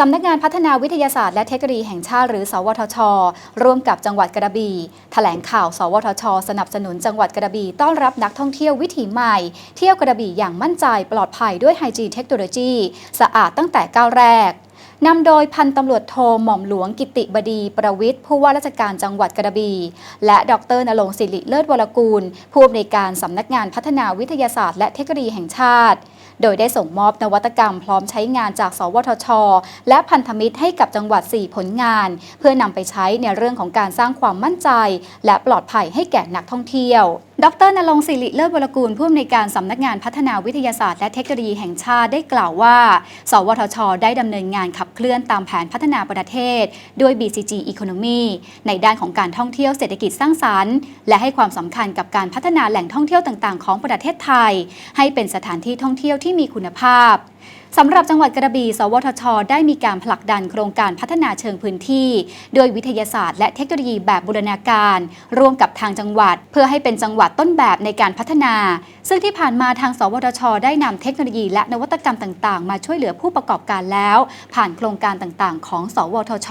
สำนักงานพัฒนาวิทยาศาสตร์และเทคโนโลยีแห่งชาติหรือ สวทช ร่วมกับจังหวัดกระบี่แถลงข่าว สวทช สนับสนุนจังหวัดกระบี่ต้อนรับนักท่องเที่ยววิถีใหม่ เที่ยวกระบี่อย่างมั่นใจปลอดภัยด้วยไฮจีนเทคโนโลยีสะอาดตั้งแต่ก้าวแรกนำโดยพันตำรวจโทหม่อมหลวงกิติบดีประวิทย์ผู้ว่าราชการจังหวัดกระบี่และดรนรงศิริเลิศวรกูล ผู้อำนวยการสำนักงานพัฒนาวิทยาศาสตร์และเทคโนโลยีแห่งชาติ โดยได้ส่งมอบนวัตกรรมพร้อมใช้งานจาก สวทช และพันธมิตรให้กับจังหวัด 4 ผลงาน เพื่อนำไปใช้ในเรื่องของการสร้างความมั่นใจ และปลอดภัยให้แก่นักท่องเที่ยว ดรนรงศิริเลิศวรกูลผู้อำนวยการสำนักงานพัฒนาวิทยาศาสตร์และเทคโนโลยีแห่งชาติได้กล่าวว่า สวทช ได้ดำเนินงานขับเคลื่อนตามแผนพัฒนาประเทศ ด้วย BCG Economy ในด้านของการท่องเที่ยวเศรษฐกิจสร้างสรรค์ และให้ความสำคัญกับการพัฒนาแหล่งท่องเที่ยวต่างๆ ของประเทศไทย ให้เป็นสถานที่ท่องเที่ยวที่มีคุณภาพ สำหรับจังหวัดกระบี่ สวทช ได้มีการผลักดันโครงการพัฒนาเชิงพื้นที่ โดยวิทยาศาสตร์และเทคโนโลยีแบบบูรณาการ ร่วมกับทางจังหวัด เพื่อให้เป็นจังหวัดต้นแบบในการพัฒนา ซึ่งที่ผ่านมาทาง สวทช ได้นำเทคโนโลยีและนวัตกรรมต่าง ๆ มาช่วยเหลือผู้ประกอบการแล้ว ผ่านโครงการต่างๆ ของ สวทช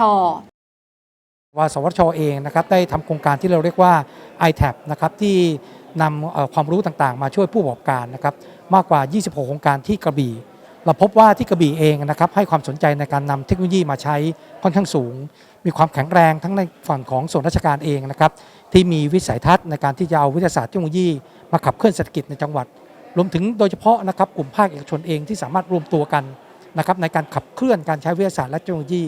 ว่าสวทชเองนะครับได้ทำโครงการที่เราเรียกว่า iTab นะครับที่นำความรู้ต่างๆ มาช่วยผู้ประกอบการนะครับมากกว่า 26 โครงการที่กระบี่ เราพบว่าที่กระบี่เองนะครับให้ความสนใจในการนำเทคโนโลยีมาใช้ค่อนข้างสูง มีความแข็งแรงทั้งในฝั่งของส่วนราชการเองนะครับที่มีวิสัยทัศน์ในการที่จะเอาวิทยาศาสตร์เทคโนโลยี มาขับเคลื่อนเศรษฐกิจในจังหวัด รวมถึงโดยเฉพาะนะครับกลุ่มภาคเอกชนเองที่สามารถรวมตัวกันนะครับในการขับเคลื่อนการใช้วิทยาศาสตร์และเทคโนโลยี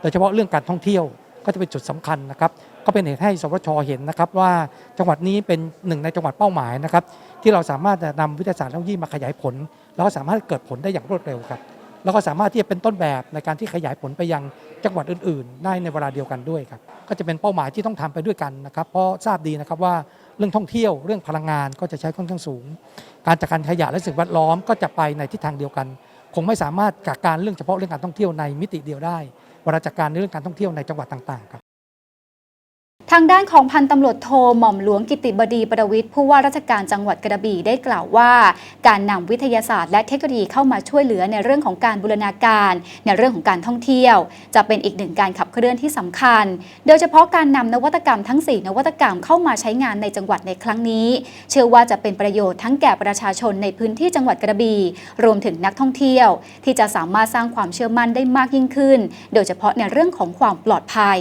โดยเฉพาะเรื่องการท่องเที่ยวก็จะเป็นจุดสำคัญนะครับ ก็เป็นเหตุให้สวชเห็นนะครับว่าจังหวัดนี้เป็นหนึ่งในจังหวัดเป้าหมายนะครับที่เราสามารถจะนำวิทยาศาสตร์เทคโนโลยีมาขยายผล แล้วก็สามารถเกิดผลได้อย่างรวดเร็วครับ แล้วก็สามารถที่จะเป็นต้นแบบในการที่ขยายผลไปยังจังหวัดอื่น ๆ ได้ในเวลาเดียวกันด้วยครับก็จะเป็นเป้าหมายที่ต้องทำไปด้วยกันนะครับ เพราะทราบดีนะครับว่าเรื่องท่องเที่ยวเรื่องพลังงานก็จะใช้ค่อนข้างสูง การจัดการขยะและสิ่งแวดล้อมก็จะไปในทิศทางเดียวกัน คงไม่สามารถจัดการเรื่องเฉพาะเรื่องการท่องเที่ยวในมิติเดียวได้เวลาจัดการในเรื่องการท่องเที่ยวในจังหวัดต่างๆครับ ทางด้านของพันตำรวจโทหม่อมหลวงกิติบดีประวิทย์ผู้ว่าราชการจังหวัดกระบี่ได้กล่าวว่า การนำวิทยาศาสตร์และเทคโนโลยีเข้ามาช่วยเหลือในเรื่องของการบูรณาการ ในเรื่องของการท่องเที่ยว จะเป็นอีกหนึ่งการขับเคลื่อนที่สำคัญ โดยเฉพาะการนำนวัตกรรมทั้ง 4 นวัตกรรมเข้ามาใช้งานในจังหวัดในครั้งนี้ เชื่อว่าจะเป็นประโยชน์ทั้งแก่ประชาชนในพื้นที่จังหวัดกระบี่รวมถึงนักท่องเที่ยว ที่จะสามารถสร้างความเชื่อมั่นได้มากยิ่งขึ้น โดยเฉพาะในเรื่องของความปลอดภัย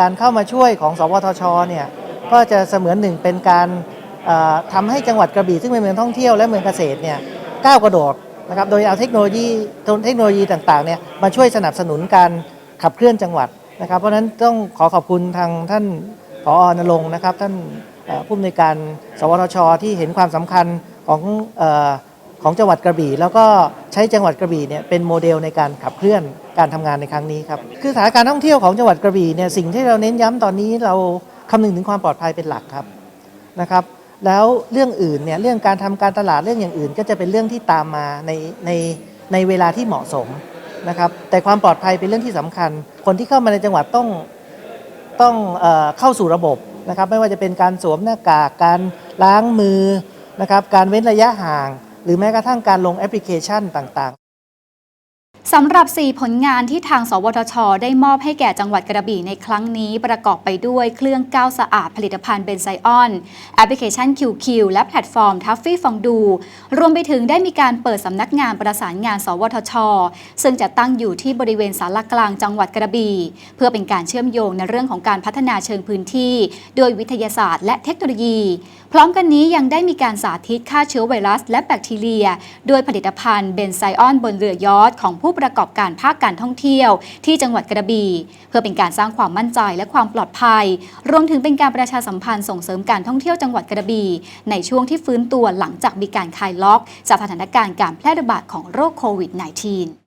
การเข้ามาช่วยของสวทชเนี่ยก็จะเสมือนหนึ่งเป็นการเอ่อทำให้จังหวัดกระบี่ซึ่งเป็นเมืองท่องเที่ยวและเมืองเกษตรเนี่ยก้าวกระโดดนะครับโดยเอาเทคโนโลยีเทคโนโลยีต่างๆเนี่ยมาช่วยสนับสนุนการขับเคลื่อนจังหวัดนะครับ เพราะฉะนั้นต้องขอขอบคุณทางท่านผอนรงค์นะครับ ท่านผู้อำนวยการสวทช ที่เห็นความสำคัญของ ของจังหวัดกระบี่ แล้วก็ใช้จังหวัดกระบี่เนี่ยเป็นโมเดลในการขับเคลื่อนการทำงานในครั้งนี้ครับคือสถานการณ์ท่องเที่ยวของจังหวัดกระบี่เนี่ยสิ่งที่เราเน้นย้ำตอนนี้เราคำนึงถึงความปลอดภัยเป็นหลักครับนะครับ แล้วเรื่องอื่นเนี่ยเรื่องการทำการตลาดเรื่องอย่างอื่น ก็จะเป็นเรื่องที่ตามมาในในในเวลาที่เหมาะสมนะครับ แต่ความปลอดภัยเป็นเรื่องที่สำคัญ คนที่เข้ามาในจังหวัดต้องต้องเอเข้าสู่ระบบนะครับ ไม่ว่าจะเป็นการสวมหน้ากากการล้างมือนะครับ การเว้นระยะห่าง รือแม้กระทั่งการลงแอปพลิเคชันต่าง สำหรับ 4 ผลงานที่ทาง สวทช ได้มอบให้แก่จังหวัดกระบี่ในครั้งนี้ประกอบไปด้วยเครื่องก้าวสะอาดผลิตภัณฑ์เบนไซออน แอปพลิเคชัน QQ และแพลตฟอร์มทัฟฟี่ฟองดู รวมไปถึงได้มีการเปิดสำนักงานประสานงาน สวทช ซึ่งจะตั้งอยู่ที่บริเวณสารกลางจังหวัดกระบี่เพื่อเป็นการเชื่อมโยงในเรื่องของการพัฒนาเชิงพื้นที่โดยวิทยาศาสตร์และเทคโนโลยี พร้อมกันนี้ยังได้มีการสาธิตฆ่าเชื้อไวรัส และแบคทีเรียโดยผลิตภัณฑ์เบนไซออนบนเรือยอทของผู้ประกอบการภาคการท่องเที่ยว ที่จังหวัดกระบี่เพื่อเป็นการสร้างความมั่นใจและความปลอดภัย รวมถึงเป็นการประชาสัมพันธ์ส่งเสริมการท่องเที่ยวจังหวัดกระบี่ในช่วงที่ฟื้นตัวหลังจากมีการคลายล็อก จากสถานการณ์การแพร่ระบาดของโรคโควิด -19